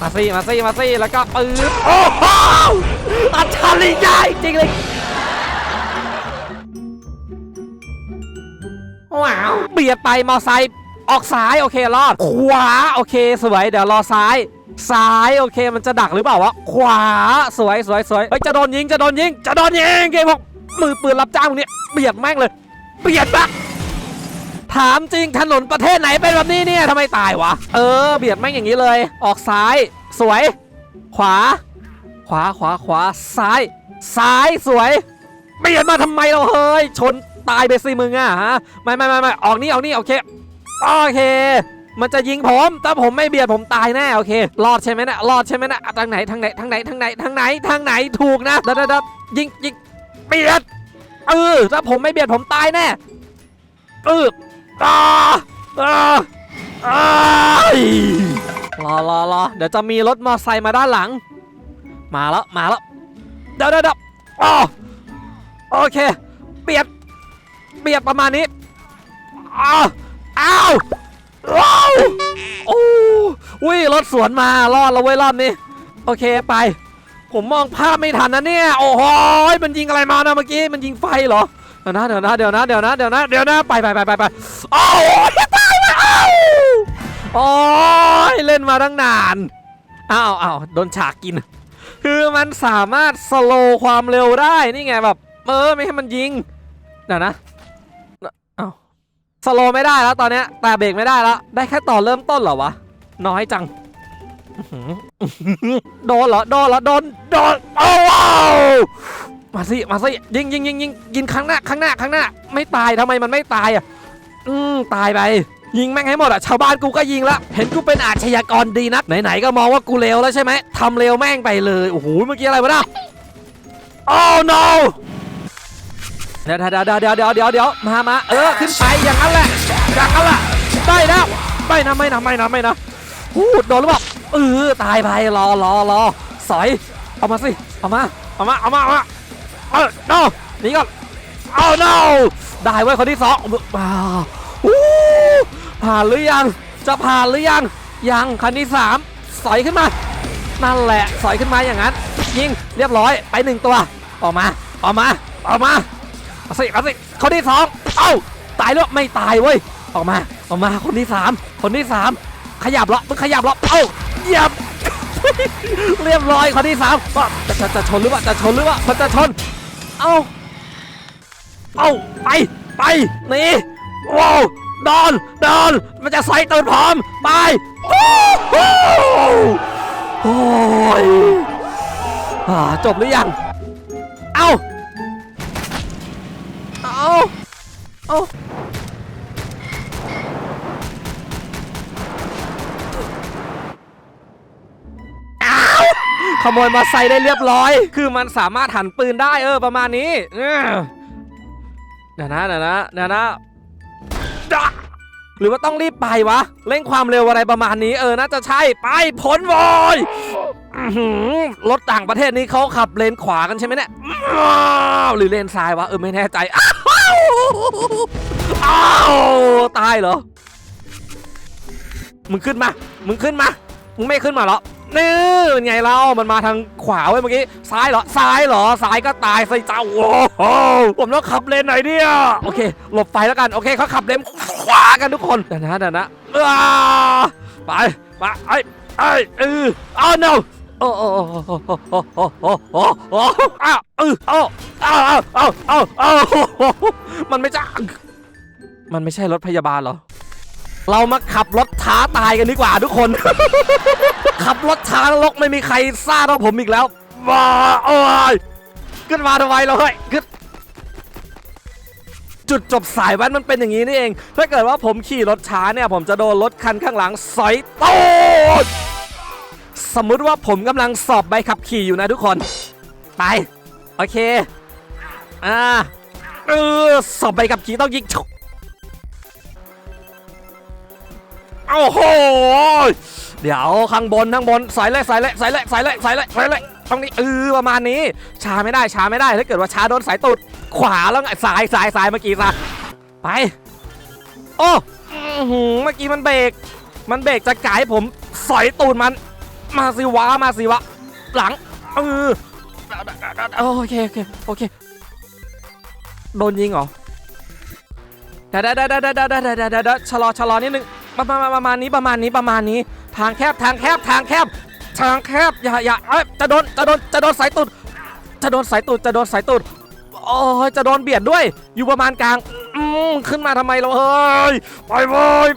มาสิมาสิมาสิแล้วก็ปื๊บโอ้โหอัจฉริยะจริงเลยว้าวเบียดไปมอไซค์ออกซ้ายโอเครอด ขวาโอเคสวยเดี๋ยวรอซ้ายซ้ายโอเคมันจะดักหรือเปล่าวะขวาสวยสวยสวยเฮ้ยจะโดนยิงจะโดนยิงจะโดนยิงเกมพวกมือปืนรับจ้างพวกเนี้ยเบียดแม่งเลย เบียดปะ ถามจริงถนนประเทศไหนเป็นแบบนี้เนี่ยทำไมตายวะ เออ เบียดแม่งอย่างนี้เลย ออกซ้าย สวย ขวา ขวาขวาขวาซ้าย ซ้ายสวยเบียดมาทำไมเราเฮ้ย ชนตายไปสิมึงอะฮะไม่ไม่ไม่ไม่ออกนี่ออกนี่โอเคโอเค มันจะยิงผมถ้าผมไม่เบียดผมตายแน่โอเค รอดใช่ไหมนะรอดใช่ไหมนะทางไหนทางไหนทางไหนทางไหนทางไหนทางไหนถูกนะดับดับดับยิงยิงเบียดเออถ้าผมไม่เบียดผมตายแน่เออ อ่าอ่าอ่ารอรอรอเดี๋ยวจะมีรถมอเตอร์ไซค์มาด้านหลัง มาแล้วมาแล้วเดี๋ยวเดี๋ยวเดี๋ยวอ๋อโอเคเบียดเบียดประมาณนี้อ้าวอ้าวว้าวโอ้อุ้ยรถสวนมารอดแล้วเว้ยรอบนี้ โอเคไป ผมมองภาพไม่ทันนะเนี่ย โอ้โหมันยิงอะไรมานะเมื่อกี้ มันยิงไฟเหรอ ยวนะเดี๋ยวนะเดี๋ยวนะเดี๋ยวนะเดี๋ยวนะเดี๋ยวนะไปไปไปไปไปโอ้ยตายแล้วอ้าวโอ้ยเล่นมาตั้งนานอ้าวอ้าวโดนฉากกิน คือมันสามารถสโลว์ความเร็วได้นี่ไงแบบเออไม่ให้มันยิงเดี๋ยวนะอ้าวสโลว์ไม่ได้แล้วตอนเนี้ยแต่เบรกไม่ได้แล้ว ได้แค่ต่อเริ่มต้นเหรอวะน้อยจังโดนเหรอ โดนเหรอ โดน โดนโอ้ว้าว มาสิมาสิยิงยิงยิงยิงยิงข้างหน้าข้างหน้าข้างหน้า ไม่ตายทำไมมันไม่ตายอะอืมตายไปยิงแม่งให้หมดอะชาวบ้านกูก็ยิงละเห็นกูเป็นอาชญากรดีนักไหนๆก็มองว่ากูเลวแล้วใช่ไหมทำเลวแม่งไปเลยโอ้โหเมื่อกี้อะไรวะน่ะ oh no เดี๋ยวเดี๋ยวเดี๋ยวเดี๋ยวเดี๋ยวเดี๋ยวเดี๋ยวมามาเออขึ้นไปอย่างนั้นแหละอย่างนั้นแหละได้แล้วไม่นะไม่นะไม่นะไม่นะพูดโดนหรือเปล่าเออตายไปรอรอรอสอยเอามาสิเอามาเอามาเอามาเอามา เออ no หนี่ก่อนเอา no ได้ไว้ยคนที่สองว้าวอู้ผ่านหรือยัง จะผ่านหรือยัง ยังคันที่สามสอยขึ้นมา นั่นแหละ สอยขึ้นมาอย่างนั้น ยิง เรียบร้อย ไปหนึ่งตัว ออกมา ออกมา ออกมาเอาสิเอาสิคนที่สองเอ้า ตายแล้ว ไม่ตายเว้ย ออกมา ออกมา คนที่สามคนที่สามขยับเหรอมึงขยับเหรอเอ้าเหยียบเรียบร้อยคนที่สามจะจะจะชนหรือเปล่าจะชนหรือเปล่ามันจะชน เอาเอาไปไปนี่ว้าวโดนโดนมันจะใส่ตูนพร้อมไปโอ้โหโอ้ยอ่าจบหรือยัง เอาเอาเอา ขโมยมาใส่ได้เรียบร้อย คือมันสามารถหันปืนได้เออประมาณนี้เดี๋ยวนะเดี๋ยวนะเดี๋ยวนะหรือว่าต้องรีบไปวะ เร่งความเร็วอะไรประมาณนี้ เออน่าจะใช่ไปพ้นวอื้อหือรถต่างประเทศนี้เขาขับเลนขวากันใช่ไหมเนี่ยหรือเลนซ้ายวะเออไม่แน่ใจอ้าวตายเหรอมึงขึ้นมา มึงขึ้นมา มึงไม่ขึ้นมาหรอ นี่เป็นไงเรามันมาทางขวาเว้ยเมื่อกี้ซ้ายเหรอซ้ายเหรอซ้ายก็ตายใส่เจ้าโอ้โหผมต้องขับเลนไหนเนี่ยโอเค หลบไฟแล้วกันโอเคเขาขับเลนขวากันทุกคนเดี๋ยวนะเดี๋ยวนะอ้าไปไปไอ้ไอ้เอออ้าว no โอ้โอ้โอ้โอ้โอ้โอ้โอ้โอ้โอ้อ้าวเออโอ้อ้าวอ้าวอ้าวอ้าวอ้าวมันไม่ใช่มันไม่ใช่รถพยาบาลเหรอ เรามาขับรถท้าตายกันดีกว่าทุกคน ขับรถช้างลกไม่มีใครซ่าเท่าผมอีกแล้วว้าโอ้ยขึ้นมาทำไมเราเฮ้ยขึ้นจุดจบสายแว้นมันเป็นอย่างนี้นี่เอง ถ้าเกิดว่าผมขี่รถช้าเนี่ย ผมจะโดนรถคันข้างหลังสอยตดสมมุติว่าผมกำลังสอบใบขับขี่อยู่นะทุกคน ไป โอเค อ่าเออสอบใบขับขี่ต้องยิงฉก โอ้โห เดี๋ยวข้างบนข้างบนส่เลยใส่เลยใส่เลยใส่เลยใส่เลยใส่เลยตรงนี้เออประมาณนี้ช้าไม่ได้ช้าไม่ได้ถ้าเกิดว่าช้าโดนสายตูดขวาแล้วไงสายสายสายเมื่อกี้ซะไปโอ้หือเมื่อกี้มันเบรกมันเบรกจะกายผมสอยตูดมัน มาสิวะมาสิวะ หลังเออโอเคโอเคโอเคโดนยิงเหรอเดี๋ยวเดี๋ยวเดี๋ยวเดี๋ยวเดี๋ยวเดี๋ยวเดี๋ยวเดี๋ยวชะลอชะลอนิดนึง ประมาณประมาณนี้ประมาณนี้ประมาณนี้ ทางแคบทางแคบทางแคบ ทางแคบอย่าอย่าเอ้ยจะโดนจะโดนจะโดนสายตูดจะโดนสายตูดจะโดนสายตูดโอ้ยจะโดนเบียดด้วย อยู่ประมาณกลางอืมขึ้นมาทำไมเราเฮ้ยไปเว้ย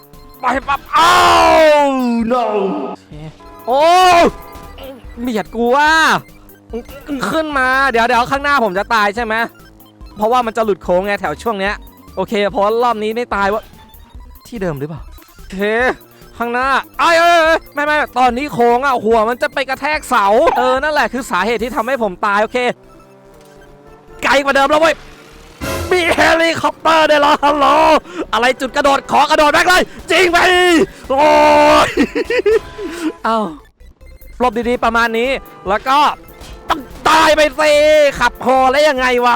ไปปั๊บอ้าว no โอ้เบียดกูว่าขึ้นมาเดี๋ยวเดี๋ยวข้างหน้าผมจะตายใช่ไหมเพราะว่ามันจะหลุดโค้งไงแถวช่วงเนี้ยโอเคเพราะรอบนี้ไม่ตายวะที่เดิมหรือเปล่า เค ข้างหน้าไอ้เอ้ยเอ้ยไม่ไม่ตอนนี้โค้งอะหัวมันจะไปกระแทกเสา เออ นั่นแหละคือสาเหตุที่ทำให้ผมตาย โอเค ไกลกว่าเดิมแล้วเว้ยมีเฮลิคอปเตอร์ได้วยเหรอฮัลโหลอะไรจุดกระโดดขอกระโดดแบกเลยจริงไปโอ้ยเอ้าหลบดีๆประมาณนี้ แล้วก็ต้องตายไปสิขับฮอแล้วยังไงวะ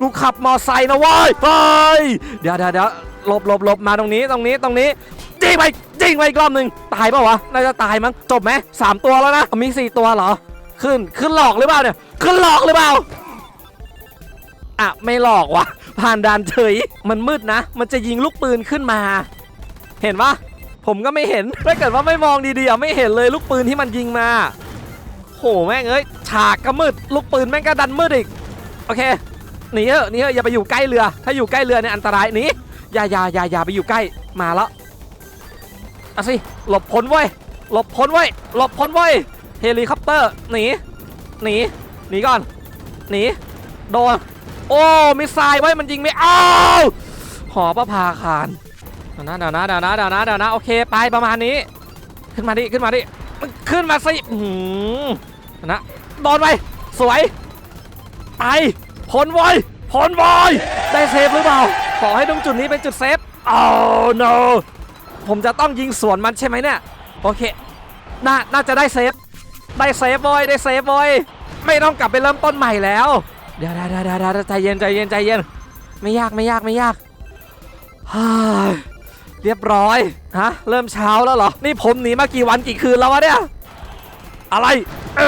กูขับมอไซค์นะเว้ยเฮ้ยเดี๋ยวเดี๋ยวเดี๋ยวหลบหลบหลบมาตรงนี้ตรงนี้ตรงนี้ ยิงไปยิงไปอีกรอบหนึ่งตายเปล่าวะน่าจะตายมั้งจบไหมสามตัวแล้วนะมีสี่ตัวเหรอ ขึ้นขึ้นหลอกหรือเปล่าเนี่ยขึ้นหลอกหรือเปล่าอะไม่หลอกว่ะผ่านด่านเฉยมันมืดนะ มันจะยิงลูกปืนขึ้นมา เห็นปะผมก็ไม่เห็นถ้าเกิดว่าไม่มองดีๆไม่เห็นเลยลูกปืนที่มันยิงมาโหแม่งเอ้ยฉากก็มืดลูกปืนแม่งก็ดันมืดอีกโอเคหนีเถอะหนีเถอะอย่าไปอยู่ใกล้เรือ ถ้าอยู่ใกล้เรือเนี่ยอันตรายหนีอย่าอย่าอย่าอย่าไปอยู่ใกล้มาแล้ว อาสิ หลบพ้นเว้หลบพ้นเว้หลบพ้นเว้เฮลิคอปเตอร์ หนี หนี หนีก่อน หนี โดน โอ้ มิสไซล์ไว้ มันยิงไม่อ้าวหอประภาคารเดี๋ยวนะเดี๋ยวนะเดี๋ยวนะเดี๋ยวนะเดี๋ยวนะ โอเค ไปประมาณนี้ ขึ้นมาดิ ขึ้นมาดิ ขึ้นมาสิอื้อหือนะ โดนไป สวย ไปพ้นไว้พ้นไว้ได้เซฟหรือเปล่า ขอให้ตรงจุดนี้เป็นจุดเซฟโอ้ no ผมจะต้องยิงสวนมันใช่ไหมเนี่ย โอเค น่า น่าจะได้เซฟ ได้เซฟบอย ได้เซฟบอย ไม่ต้องกลับไปเริ่มต้นใหม่แล้ว เดี๋ยวเดี๋ยวเดี๋ยวเดาใจเย็นใจเย็นใจเย็น ไม่ยากไม่ยากไม่ยากฮ่าเรียบร้อย ฮะ เริ่มเช้าแล้วเหรอ นี่ผมหนีมากี่วันกี่คืนแล้ววะเนี่ย อะไร เอ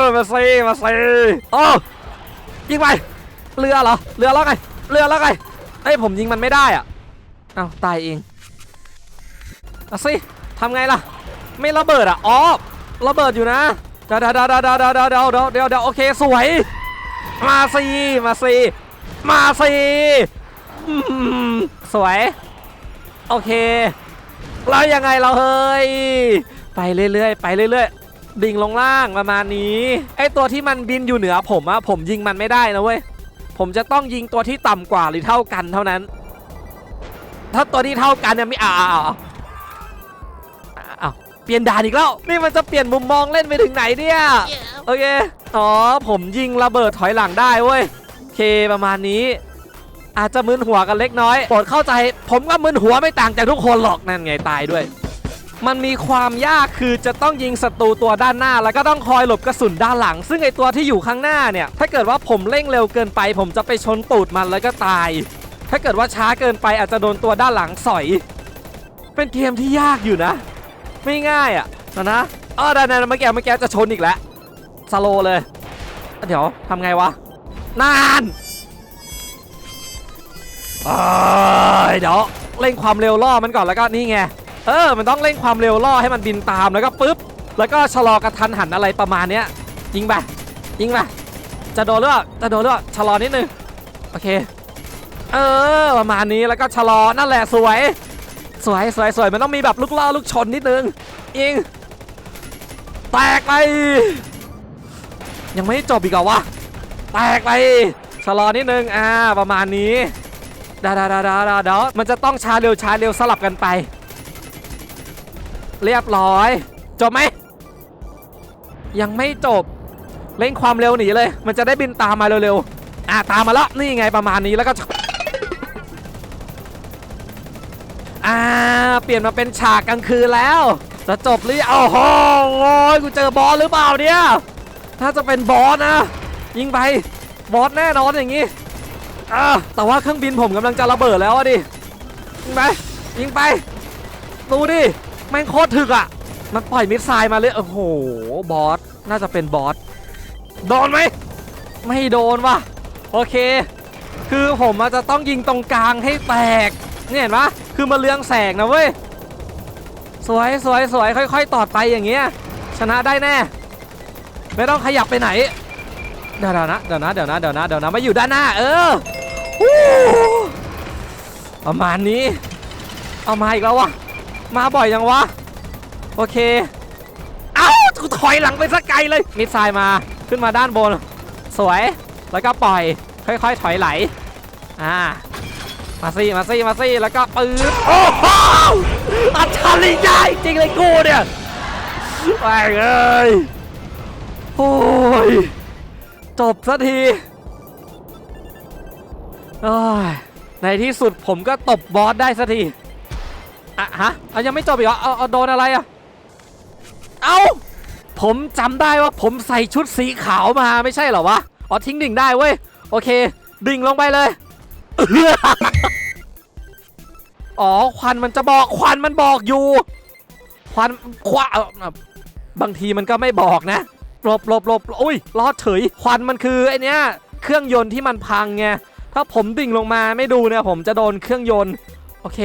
อ มาซิมาซิโอ้ยิงไป เรือเหรอ เรือแล้วไง เรือแล้วไงเอ้ยผมยิงมันไม่ได้อะ เอ้าตายเอง อาสิทำไงล่ะ ไม่ระเบิดอะอ๋อระเบิดอยู่นะเดี๋ยวเดี๋ยวเดี๋ยวเดี๋ยวเดี๋ยวเดี๋ยวเดี๋ยวเดี๋ยวเดี๋ยวเดี๋ยวโอเคสวย มาสิมาสิมาสิสวย โอเคแล้วยังไงเราเฮ้ยไปเรื่อยๆไปเรื่อยๆดิ่งลงล่างประมาณนี้ไอตัวที่มันบินอยู่เหนือผมอะผมยิงมันไม่ได้นะเว้ยผมจะต้องยิงตัวที่ต่ำกว่าหรือเท่ากันเท่านั้น ถ้าตัวที่เท่ากันเนี่ยไม่อ่า เปลี่ยนด่านอีกแล้ว นี่มันจะเปลี่ยนมุมมองเล่นไปถึงไหนเนี่ย โอเค อ๋อ ผมยิงระเบิดถอยหลังได้เว้ยโอเคประมาณนี้ อาจจะมึนหัวกันเล็กน้อยโปรดเข้าใจ ผมก็มึนหัวไม่ต่างจากทุกคนหรอกนั่นไงตายด้วย มันมีความยากคือจะต้องยิงศัตรูตัวด้านหน้า แล้วก็ต้องคอยหลบกระสุนด้านหลัง ซึ่งไอตัวที่อยู่ข้างหน้าเนี่ย ถ้าเกิดว่าผมเร่งเร็วเกินไป ผมจะไปชนตูดมันแล้วก็ตาย ถ้าเกิดว่าช้าเกินไปอาจจะโดนตัวด้านหลังสอย เป็นเกมที่ยากอยู่นะ ไม่ง่ายอะนะนะเออได้ๆเมื่อกี้เมื่อกี้จะชนอีกแล้วสโลเลย เดี๋ยวทำไงวะ นานเอ้ยเดี๋ยวเร่งความเร็วล่อมันก่อนแล้วก็นี่ไง เออ มันต้องเร่งความเร็วล่อให้มันบินตามแล้วก็ปุ๊บ แล้วก็ชะลอกระทันหันอะไรประมาณเนี้ย ยิงไปยิงไปจะโดนหรือเปล่าจะโดนหรือเปล่าชะลอนิดนึง โอเค เออ ประมาณนี้แล้วก็ชะลอนั่นแหละสวย สวยสวยสวยมันต้องมีแบบลูกล่อลูกชนนิดนึงยิงแตกไป ยังไม่จบอีกเหรอวะแตกไปชะลอนิดนึงอ่าประมาณนี้ดาดาดาดาดาเดี๋ยวมันจะต้องช้าเร็วช้าเร็วสลับกันไป เรียบร้อย จบไหมยังไม่จบเร่งความเร็วหนีเลย มันจะได้บินตามมาเร็วๆอ่าตามมาแล้วนี่ไงประมาณนี้แล้วก็ อ่า เปลี่ยนมาเป็นฉากกลางคืนแล้ว จะจบหรือยังโอ้โหโอ้ยกูเจอบอสหรือเปล่าเนี่ย ถ้าจะเป็นบอสนะ ยิงไป บอสแน่นอนอย่างงี้อ่าแต่ว่าเครื่องบินผมกำลังจะระเบิดแล้วอะดิ ยิงไป ยิงไป ดูดิ แม่งโคตรถึกอะมันปล่อยมิสไซล์มาเลย โอ้โห บอส น่าจะเป็นบอส โดนไหม ไม่โดนว่ะ โอเค คือผมอาจจะต้องยิงตรงกลางให้แตก เนี่ยเห็นปะคือมาเลืองแสงนะเว้ย สวยสวยสวยค่อยๆ ตอดไปอย่างเงี้ย ชนะได้แน่ ไม่ต้องขยับไปไหน เดี๋ยวนะเดี๋ยวนะเดี๋ยวนะเดี๋ยวนะเดี๋ยวนะมาอยู่ด้านหน้า เออประมาณนี้ เอามาอีกแล้ววะ มาบ่อยยังวะ โอเค เอ้ากูถอยหลังไปสักไกลเลย มิดไซล์มา ขึ้นมาด้านบน สวย แล้วก็ปล่อย ค่อยๆ ถอยไหล อ่า มาซี่มาซี่มาซี่แล้วก็ปืนโอ้โหอัจฉริยะจริงเลยกูเนี่ยไปเลยโอ้ยจบสักทีในที่สุดผมก็ตบบอสได้สักทีอะฮะเอายังไม่จบอีกเหรอเอาเอาโดนอะไรอะเอาผมจำได้ว่าผมใส่ชุดสีขาวมาไม่ใช่เหรอวะอ๋อทิ้งดิ่งได้เว้ยโอเค ดิ่งลงไปเลย อ๋อควันมันจะบอกควันมันบอกอยู่ควันคว้าบางทีมันก็ไม่บอกนะหลบหลบหลบอุ้ยรอดเฉยควันมันคือไอเนี้ยเครื่องยนต์ที่มันพังไงถ้าผมดิ่งลงมาไม่ดูเนี่ยผมจะโดนเครื่องยนต์โอเค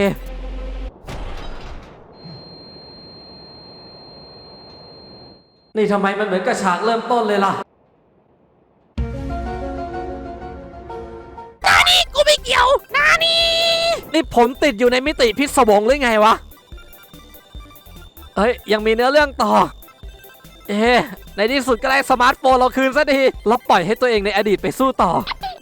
นี่ทำไมมันเหมือนกับฉากเริ่มต้นเลยล่ะ นี่ผมติดอยู่ในมิติพิศวงหรือไงวะ เฮ้ย ยังมีเนื้อเรื่องต่อ เอ๊ในที่สุดก็ได้สมาร์ทโฟนเราคืนซะทีเราปล่อยให้ตัวเองในอดีตไปสู้ต่อ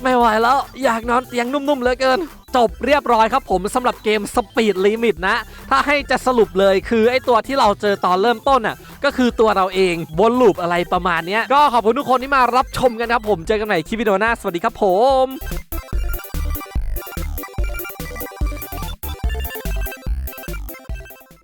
ไม่ไหวแล้วอยากนอนเตียงนุ่มๆเหลือเกิน จบเรียบร้อยครับผมสำหรับเกม Speed Limit นะ ถ้าให้จะสรุปเลยคือไอตัวที่เราเจอตอนเริ่มต้นน่ะก็คือตัวเราเองบนลูปอะไรประมาณนี้ก็ขอบคุณทุกคนที่มารับชมกันครับผมเจอกันใหม่คลิปวิดีโอหน้าสวัสดีครับผม